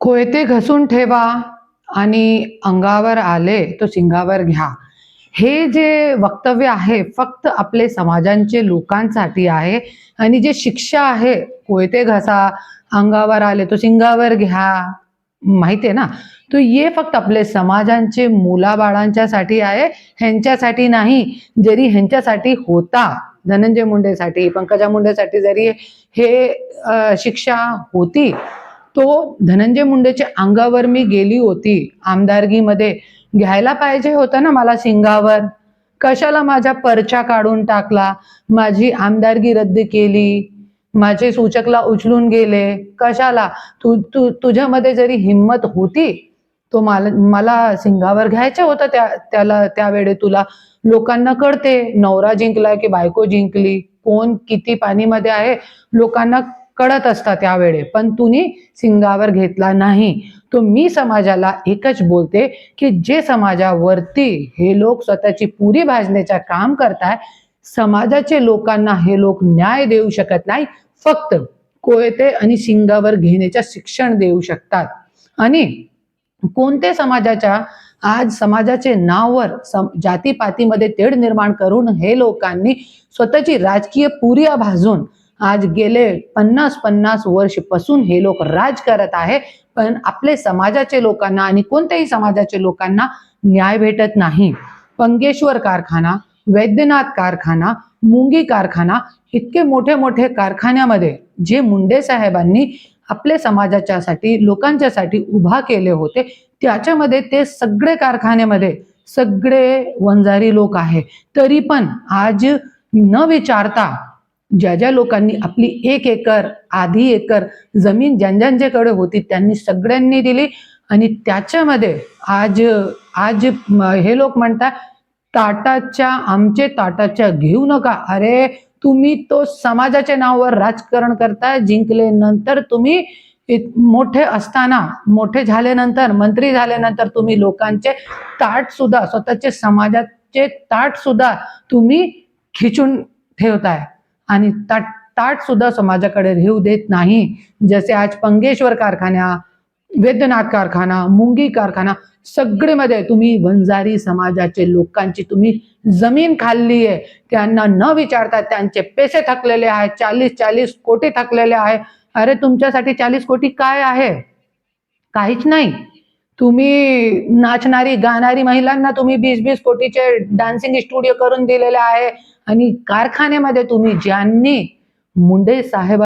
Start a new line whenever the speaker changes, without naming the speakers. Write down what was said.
कोयते घसून ठेवा आणि अंगावर आले तो सिंगावर घ्या. हे जे वक्तव्य आहे फक्त आपले समाजांचे लोकांसाठी आहे आणि जे शिक्षा आहे कोयते घसा अंगावर आले तो सिंगावर घ्या. माहिती आहे ना? तो ये फक्त आपले समाजांचे मुलाबाळांच्यासाठी आहे ह्यांच्यासाठी नाही जरी ह्यांच्यासाठी होता. धनंजय मुंडेसाठी पंकजा मुंडेसाठी जरी हे शिक्षा होती तो धनंजय मुंडेच्या अंगावर मी गेली होती. आमदारकीमध्ये घ्यायला पाहिजे होतं ना मला सिंगावर कशाला माझ्या पर्चा काढून टाकला? माझी आमदारकी रद्द केली. माझे सूचकला उचलून गेले. कशाला? तू तू तुझ्यामध्ये जरी हिंमत होती तो मला मला सिंगावर घ्यायचं होतं त्या त्याला त्यावेळे तुला लोकांना कळते नवरा जिंकला की बायको जिंकली कोण किती पाणीमध्ये आहे लोकांना कळत असतात त्यावेळे. पण तुम्ही सिंगावर घेतला नाही. तो मी समाजाला एकच बोलते की जे समाजावरती हे लोक स्वतःची पुरी भाजण्याचं काम करताय समाजाचे लोकांना हे लोक न्याय देऊ शकत नाही फक्त कोयते आणि सिंगावर घेण्याच्या शिक्षण देऊ शकतात. आणि कोणत्या समाजाच्या आज समाजाचे नाववर सम जातीपातीमध्ये तेढ निर्माण करून हे लोकांनी स्वतःची राजकीय पुरिया भाजून आज गेले पन्नास पन्नास वर्षपासून हे लोक राज करत आहे. पण आपले समाजाचे लोकांना आणि कोणत्याही समाजाचे लोकांना न्याय भेटत नाही. पंगेश्वर कारखाना वैद्यनाथ कारखाना मुंगी कारखाना इतके मोठे मोठे कारखान्यामध्ये जे मुंडे साहेबांनी आपल्या समाजाच्यासाठी लोकांच्यासाठी उभा केले होते. त्याच्यामध्ये ते सगळे कारखान्यामध्ये सगळे वंजारी लोक आहे. तरी पण आज न विचारता ज्या ज्या लोकांनी आपली एक एकर आधी एकर जमीन ज्यां ज्यांच्याकडे होती त्यांनी सगळ्यांनी दिली. आणि त्याच्यामध्ये आज आज हे लोक म्हणतात ताटाच्या आमचे ताटाच्या घेऊ नका. अरे तुम्ही तो समाजाच्या नावावर राजकारण करताय जिंकले नंतर तुम्ही मोठे असताना मोठे झाल्यानंतर मंत्री झाल्यानंतर तुम्ही लोकांचे ताट सुद्धा स्वतःचे समाजाचे ताट सुद्धा तुम्ही खिचून ठेवताय. आणि ताट ताट सुद्धा समाजाकडे घेऊ देत नाही. जसे आज पंगेश्वर कारखान्या वैद्यनाथ कारखाना मुंगी कारखाना सगळेमध्ये तुम्ही वंजारी समाजाचे लोकांची तुम्ही जमीन खाल्ली आहे. त्यांना न विचारता त्यांचे पैसे थकलेले आहे चाळीस चाळीस कोटी थकलेले आहे. अरे तुमच्यासाठी चाळीस कोटी काय आहे? काहीच नाही. तुम्ही नाचणारी गाणारी महिलांना तुम्ही वीस वीस कोटीचे डान्सिंग स्टुडिओ करून दिलेले आहे. आणि कारखान्यामध्ये तुम्ही ज्यांनी मुंडे साहेब